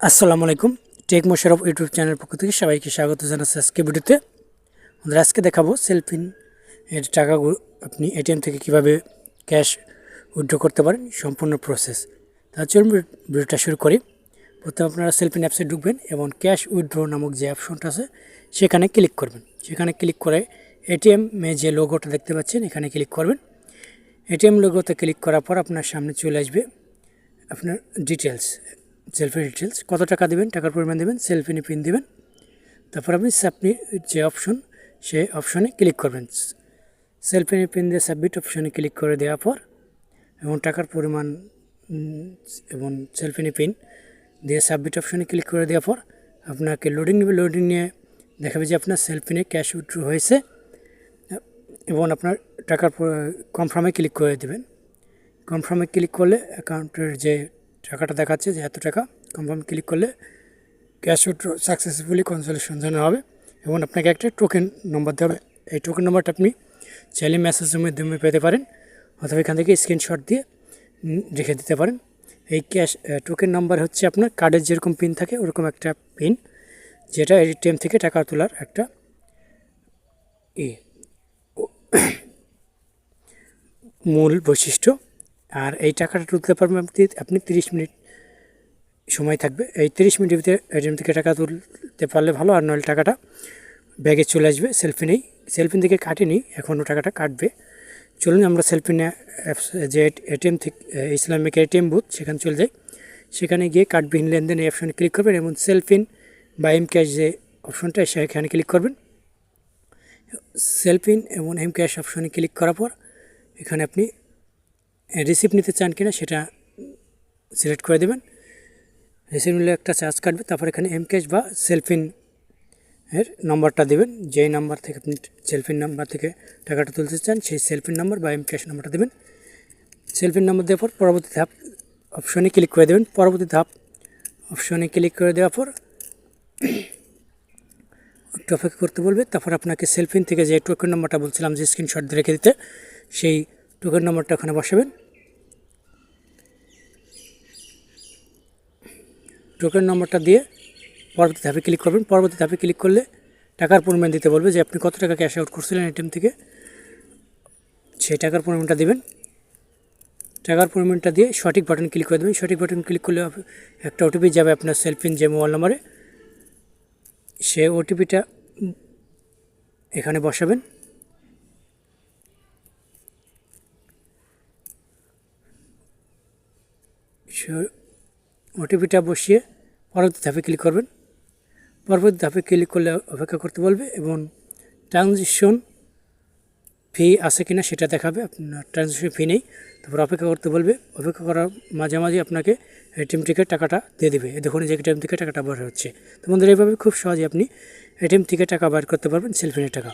আসসালামু আলাইকুম, take Mosharraf YouTube চ্যানেলের পক্ষ থেকে সবাইকে স্বাগত জানাচ্ছি আজকে ভিডিওতে। আমাদের আজকে দেখাবো সেলফিন এর টাকাগুলো আপনি এটিএম থেকে কীভাবে ক্যাশ উইথড্র করতে পারেন, সম্পূর্ণ প্রসেস। তার জন্য ভিডিওটা শুরু করি। প্রথমে আপনারা সেলফিন অ্যাপসে ঢুকবেন এবং ক্যাশ উইথড্র নামক যে অপশনটা আছে, সেখানে ক্লিক করবেন। সেখানে ক্লিক করে এটিএমে যে লোগোটা দেখতে পাচ্ছেন, এখানে ক্লিক করবেন। এটিএম লোগোতে ক্লিক করার পর আপনার সামনে চলে আসবে আপনার ডিটেলস সেলফি ডিটেলস কত টাকা দেবেন, টাকার পরিমাণ দেবেন সেলফিনে পিন দেবেন। তারপর আপনি সাবমিট যে অপশন সেই অপশনে ক্লিক করবেন। সেলফিনে পিন দিয়ে সাবমিট অপশনে ক্লিক করে দেওয়ার পর, এবং টাকার পরিমাণ এবং সেলফিনে পিন দিয়ে সাবমিট অপশনে ক্লিক করে দেওয়ার পর, আপনাকে লোডিং নেবে লোডিং নিয়ে দেখাবে যে আপনার সেলফিনে ক্যাশ উইথড্র হয়েছে, এবং আপনার টাকার কনফার্মে ক্লিক করে দেবেন। কনফার্মে ক্লিক করলে অ্যাকাউন্টের যে টাকাটা দেখাচ্ছে যে এত টাকা কনফার্ম ক্লিক করলে ক্যাশ উইথড্র সাকসেসফুলি কনসোলেশন জানা হবে এবং আপনাকে একটা টোকেন নম্বর দেওয়া হবে। এই টোকেন নম্বরটা আপনি চাইলে মেসেজের মাধ্যমে পেতে পারেন অথবা এখান থেকে স্ক্রিনশট দিয়ে রেখে দিতে পারেন। এই ক্যাশ টোকেন নাম্বার হচ্ছে আপনার কার্ডের যেরকম পিন থাকে ওরকম একটা পিন যেটা এটিএম থেকে টাকা তোলার একটা ই মূল বৈশিষ্ট্য। আর এই টাকাটা তুলতে পারবেন আপনি আপনি তিরিশ মিনিট সময় থাকবে। এই তিরিশ মিনিটের ভিতরে এটিএম থেকে টাকা তুলতে পারলে ভালো, আর নইলে টাকাটা ব্যাগে চলে আসবে, সেলফি নেই। সেলফিন থেকে কাটেনি, এখনও টাকাটা কাটবে। চলুন আমরা সেলফিনে অ্যাপস যে এটিএম থেকে ইসলামিক এটিএম বুথ, সেখানে চলে যাই। সেখানে গিয়ে কার্ডবিহীন লেনদেন এই অপশানে ক্লিক করবেন এবং সেলফিন বা এম ক্যাশ যে অপশনটা, সেখানে ক্লিক করবেন। সেলফিন এবং এম ক্যাশ অপশনে ক্লিক করার পর এখানে আপনি রিসিপ্ট নিতে চান কিনা সেটা সিলেক্ট করে দেবেন। রিসিপ্ট নিলে একটা চার্জ কাটবে, তারপর এখানে এম ক্যাশ বা সেলফিন এর নম্বরটা দেবেন। যেই নাম্বার থেকে আপনি সেলফিন নাম্বার থেকে টাকাটা তুলতে চান, সেই সেলফিন নাম্বার বা এম ক্যাশ নাম্বারটা দেবেন। সেলফিন নাম্বার দেওয়ার পর পরবর্তী ধাপ অপশনে ক্লিক করে দেবেন। পরবর্তী ধাপ অপশনে ক্লিক করে দেওয়ার পর একটু অপেক্ষা করতে বলবে। তারপর আপনাকে সেলফিন থেকে যে টোকেন নাম্বারটা বলছিলাম, যে স্ক্রিনশট রেখে দিতে, সেই টোকেন নাম্বারটা ওখানে বসাবেন। টোকেন নম্বরটা দিয়ে পরবর্তী ধাপে ক্লিক করবেন। পরবর্তী ধাপে ক্লিক করলে টাকার পরিমাণ দিতে বলবে যে আপনি কত টাকা ক্যাশ আউট করছিলেন এটিএম থেকে। সেই টাকার পরিমাণটা দেবেন। টাকার পরিমাণটা দিয়ে সঠিক বাটন ক্লিক করে দেবেন। সঠিক বাটন ক্লিক করলে একটা ওটিপি যাবে আপনার সেলফিন যে মোবাইল নম্বরে সে ওটিপিটা এখানে বসাবেন। ওটিপিটা বসিয়ে পরবর্তী ধাপে ক্লিক করবেন। পরবর্তী ধাপে ক্লিক করলে অপেক্ষা করতে বলবে এবং ট্রানজিশন ফি আছে কি না সেটা দেখাবে। আপনার ট্রানজিশন ফি নেই। তারপর অপেক্ষা করতে বলবে। অপেক্ষা করার মাঝামাঝি আপনাকে এটিএম থেকে টাকাটা দিয়ে দেবে। দেখুন যে এটিএম থেকে টাকাটা বার হচ্ছে। তো বন্ধুরা, এইভাবে খুব সহজে আপনি এটিএম থেকে টাকা বার করতে পারবেন সেলফিনের টাকা।